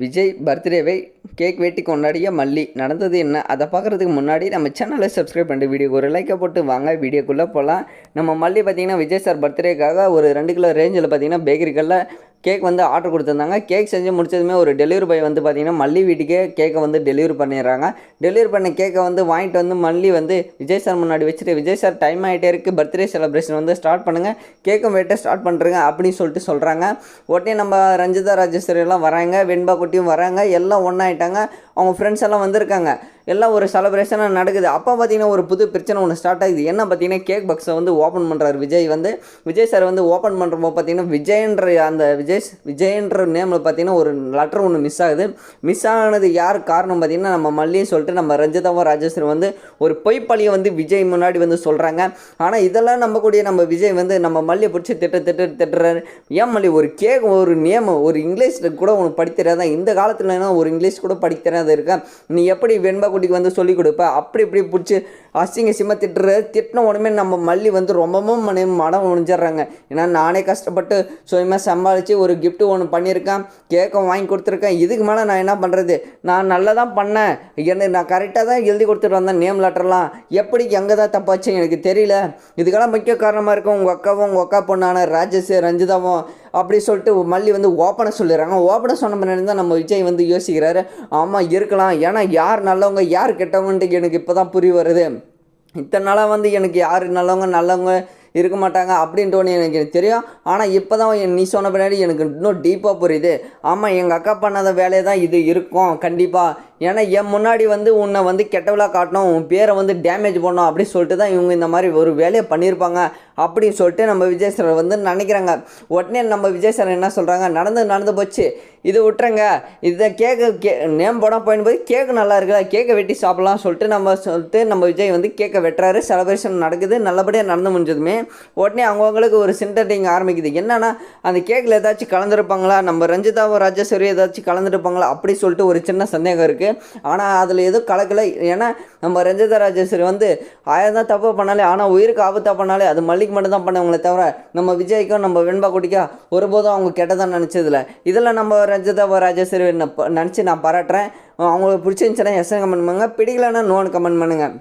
Vijay பர்த்டேவை cake வெட்டி கொண்டாடிய மல்லி. நடந்தது என்ன? அதை பார்க்குறதுக்கு முன்னாடி நம்ம சேனலை சப்ஸ்கிரைப் பண்ணிட்டு வீடியோக்கு ஒரு லைக்கை போட்டு வாங்க. வீடியோக்குள்ளே போகலாம் நம்ம மல்லி பார்த்திங்கன்னா விஜய் சார் பர்த்டேக்காக ஒரு ரெண்டு கிலோ ரேஞ்சில் பார்த்திங்கன்னா பேக்கரிகளில் கேக் வந்து ஆர்டர் கொடுத்துருந்தாங்க. கேக் செஞ்சு முடிச்சதுமே ஒரு டெலிவரி பாய் வந்து பார்த்திங்கன்னா மல்லி வீட்டுக்கே கேக்கை வந்து டெலிவரி பண்ணிடுறாங்க. டெலிவரி பண்ண கேக்கை வந்து வாங்கிட்டு வந்து மல்லி வந்து விஜய் சார் முன்னாடி வச்சுட்டு விஜய் சார் டைம் ஆகிட்டே இருக்குது பர்த்டே செலிப்ரேஷன் வந்து ஸ்டார்ட் பண்ணுங்கள் கேக்கும் வெட்ட ஸ்டார்ட் பண்ணுறேங்க அப்படின்னு சொல்லிட்டு சொல்கிறாங்க உடனே நம்ம ரஞ்சிதா ராஜேஸ்வரி எல்லாம் வராங்க. வெண்பா குட்டியும் வராங்க. எல்லாம் ஒன்றாயிட்டாங்க அவங்க ஃப்ரெண்ட்ஸ் எல்லாம் வந்திருக்காங்க. எல்லாம் ஒரு செலப்ரேஷனாக நடக்குது. அப்போ பார்த்தீங்கன்னா ஒரு புது பிரச்சனை ஒன்று ஸ்டார்ட் ஆகுது. என்ன பார்த்தீங்கன்னா கேக் பாக்ஸை வந்து ஓப்பன் பண்ணுறாரு விஜய் வந்து. விஜய் சார் வந்து ஓப்பன் பண்ணுறப்போ பார்த்தீங்கன்னா விஜயன்ற அந்த விஜய் விஜயன்ற நேமில் பார்த்தீங்கன்னா ஒரு லெட்டர் ஒன்று மிஸ் ஆகுது. மிஸ் ஆனது யார் காரணம் பார்த்தீங்கன்னா நம்ம மல்லியும் சொல்லிட்டு நம்ம ரஞ்சிதாவும் ராஜேஸ்வரி வந்து ஒரு பொய்ப்பழியை வந்து விஜய் முன்னாடி வந்து சொல்கிறாங்க ஆனால் இதெல்லாம் நம்பக்கூடிய நம்ம விஜய் வந்து நம்ம மல்லியை பிடிச்சி திட்ட திட்டு திட்டுறாரு. ஏன் மல்லி? ஒரு கேக் ஒரு நேம் ஒரு இங்கிலீஷில் கூட உனக்கு படிக்க இந்த காலத்துல ஒரு இங்கிலீஷ் கூட படிக்க தெரியாத இருக்கா நீ எப்படி வெண்பா குட்டிக்கு வந்து சொல்லிக் கொடுப்ப? அப்படி இப்படி பிடிச்சி அசிங்க சிம்ம திட்டுற திட்டின உடனே நம்ம மல்லி வந்து ரொம்பவும் மன மனம் முடிஞ்சிடுறாங்க ஏன்னா நானே கஷ்டப்பட்டு சுயமாக சம்பாதிச்சு ஒரு கிஃப்ட்டு ஒன்று பண்ணியிருக்கேன். கேக்கம் வாங்கி கொடுத்துருக்கேன். இதுக்கு மேலே நான் என்ன பண்ணுறது நான் நல்லா தான் பண்ணேன். என்ன நான் கரெக்டாக தான் எழுதி கொடுத்துட்டு வந்தேன். நேம் லெட்டர்லாம் எப்படி எங்கே தான் தப்பாச்சு எனக்கு தெரியல. இதுக்கெல்லாம் முக்கிய காரணமாக இருக்கும் உங்கள் அக்காவும் உங்கள் அக்கா பொண்ணான ராஜேஷ் ரஞ்சிதாவும். அப்படி சொல்லிட்டு மல்லி வந்து ஓப்பனை சொல்லிடுறாங்க. ஓப்பனை சொன்ன பின்னாடி தான் நம்ம விஜய் வந்து யோசிக்கிறாரு. ஆமாம் இருக்கலாம். ஏன்னா யார் நல்லவங்க யார் கெட்டவங்கன்ட்டு எனக்கு இப்போ தான் புரிய வருது. இத்தனை நாளாக வந்து எனக்கு யார் நல்லவங்க நல்லவங்க இருக்க மாட்டாங்க அப்படின்ட்டு ஒன்று எனக்கு தெரியும். ஆனால் இப்போ தான் நீ சொன்ன பின்னாடி எனக்கு இன்னும் டீப்பாக புரியுது. ஆமாம் எங்கள் அக்கா பண்ணாத வேலையை தான் இது இருக்கும் கண்டிப்பாக ஏன்னா என் முன்னாடி வந்து உன்னை வந்து கெட்டவளாக காட்டணும் உன் பேரை வந்து டேமேஜ் பண்ணணும் அப்படின்னு சொல்லிட்டு தான் இவங்க இந்த மாதிரி ஒரு வேலையை பண்ணியிருப்பாங்க அப்படின்னு சொல்லிட்டு நம்ம விஜய் சார் வந்து நினைக்கிறாங்க. உடனே நம்ம விஜய் சார் என்ன சொல்கிறாங்க நடந்து நடந்து போச்சு. இது விட்டுறங்க இதை கேக்கு கே நேம் போனால் போயிடும்போது கேக்கு நல்லா இருக்குல்ல கேக்கை வெட்டி சாப்பிட்லாம் சொல்லிட்டு நம்ம சொல்லிட்டு நம்ம விஜய் வந்து கேக்கை வெட்டுறாரு. செலப்ரேஷன் நடக்குது. நல்லபடியாக நடந்து முடிஞ்சதுமே உடனே அவங்கவுங்களுக்கு ஒரு சிண்டர்டிங் ஆரம்பிக்குது. என்னன்னா அந்த கேக்கில் ஏதாச்சும் கலந்துருப்பாங்களா? நம்ம ரஞ்சிதாவும் ராஜேஸ்வரி ஏதாச்சும் கலந்துருப்பாங்களா? அப்படி சொல்லிட்டு ஒரு சின்ன சந்தேகம் இருக்குது ஆனால் அதில் எதுவும் கலக்கலை. ஏன்னா நம்ம ரஞ்சிதா ராஜேஸ்வரி வந்து ஆயிரம் தான் தப்பு பண்ணாலே ஆனால் உயிருக்கு ஆபத்தாக பண்ணாலே அது மல்லிக்கு மட்டும் தான் பண்ணவங்களே தவிர நம்ம விஜய்க்கும் நம்ம வெண்பா குட்டிக்கா ஒருபோதும் அவங்க கெட்டதான் நினச்சதில்ல. இதில் நம்ம ரஞ்சிதா ராஜேஸ்வரி நினச்சி நான் பாராட்டுறேன். அவங்களுக்கு பிடிச்சிருந்துச்சுன்னா எஸ் கமெண்ட் பண்ணுங்க. பிடிக்கலன்னா நோன்னு கமெண்ட் பண்ணுங்கள்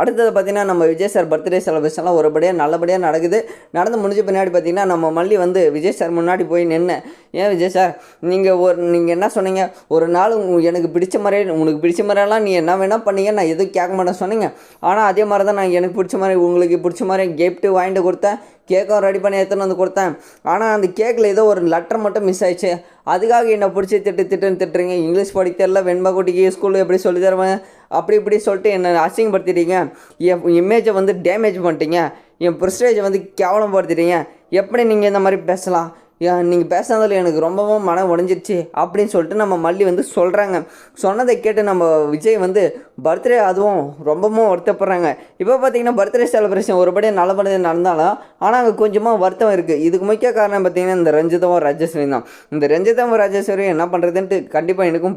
அடுத்தது பார்த்திங்கன்னா நம்ம விஜய் சார் பர்த்டே செலிப்ரேஷன்லாம் ஒருபடியாக நல்லபடியாக நடக்குது. நடந்து முடிஞ்ச பின்னாடி பார்த்திங்கன்னா நம்ம மல்லி வந்து விஜய் சார் முன்னாடி போய் நின்று ஏன் விஜய் சார் நீங்கள் ஒரு நீங்கள் என்ன சொன்னீங்க? ஒரு நாள் எனக்கு பிடிச்ச மாதிரி உனக்கு பிடிச்ச மாதிரியெல்லாம் நீ என்ன வேணால் பண்ணீங்க. நான் எதுவும் கேட்க மாட்டேன் சொன்னீங்க. ஆனால் அதே மாதிரி தான் நான் எனக்கு பிடிச்ச மாதிரி உங்களுக்கு பிடிச்ச மாதிரி கிஃப்ட்டு வாங்கிட்டு கொடுத்தேன். கேக்கும் ரெடி பண்ணி எடுத்துன்னு வந்து கொடுத்தேன். ஆனால் அந்த கேக்கில் ஏதோ ஒரு லெட்டர் மட்டும் மிஸ் ஆயிடுச்சு. அதுக்காக என்னை பிடிச்சி திட்டு திட்டுன்னு திட்டுறீங்க. இங்கிலீஷ் படிக்க தெரில வெண்பா ஸ்கூலில் எப்படி சொல்லி தருவேன்? அப்படி இப்படி சொல்லிட்டு என்னை அசிங்கப்படுத்திட்டீங்க. என் இமேஜை வந்து டேமேஜ் பண்ணிட்டீங்க. என் ப்ரெஸ்டேஜை வந்து கேவலப்படுத்திட்டீங்க. எப்படி நீங்கள் இந்த மாதிரி பேசலாம்? நீங்கள் பேசுனதில் எனக்கு ரொம்பவும் மனம் உடஞ்சிருச்சு அப்படின்னு சொல்லிட்டு நம்ம மல்லி வந்து சொல்கிறாங்க சொன்னதை கேட்டு நம்ம விஜய் வந்து பர்த்டே அதுவும் ரொம்பவும் வருத்தப்படுறாங்க. இப்போ பார்த்தீங்கன்னா பர்த்டே செலிப்ரேஷன் ஒருபடியாக நல்லபடியாக நடந்தாலும் ஆனால் அங்கே கொஞ்சமாக வருத்தம் இருக்குது இதுக்கு முக்கிய காரணம் பார்த்தீங்கன்னா இந்த ரஞ்சிதமும் ராஜேஸ்வரி தான். இந்த ரஞ்சிதமும் ராஜேஸ்வரி என்ன பண்ணுறதுன்ட்டு கண்டிப்பாக எனக்கும் புரிய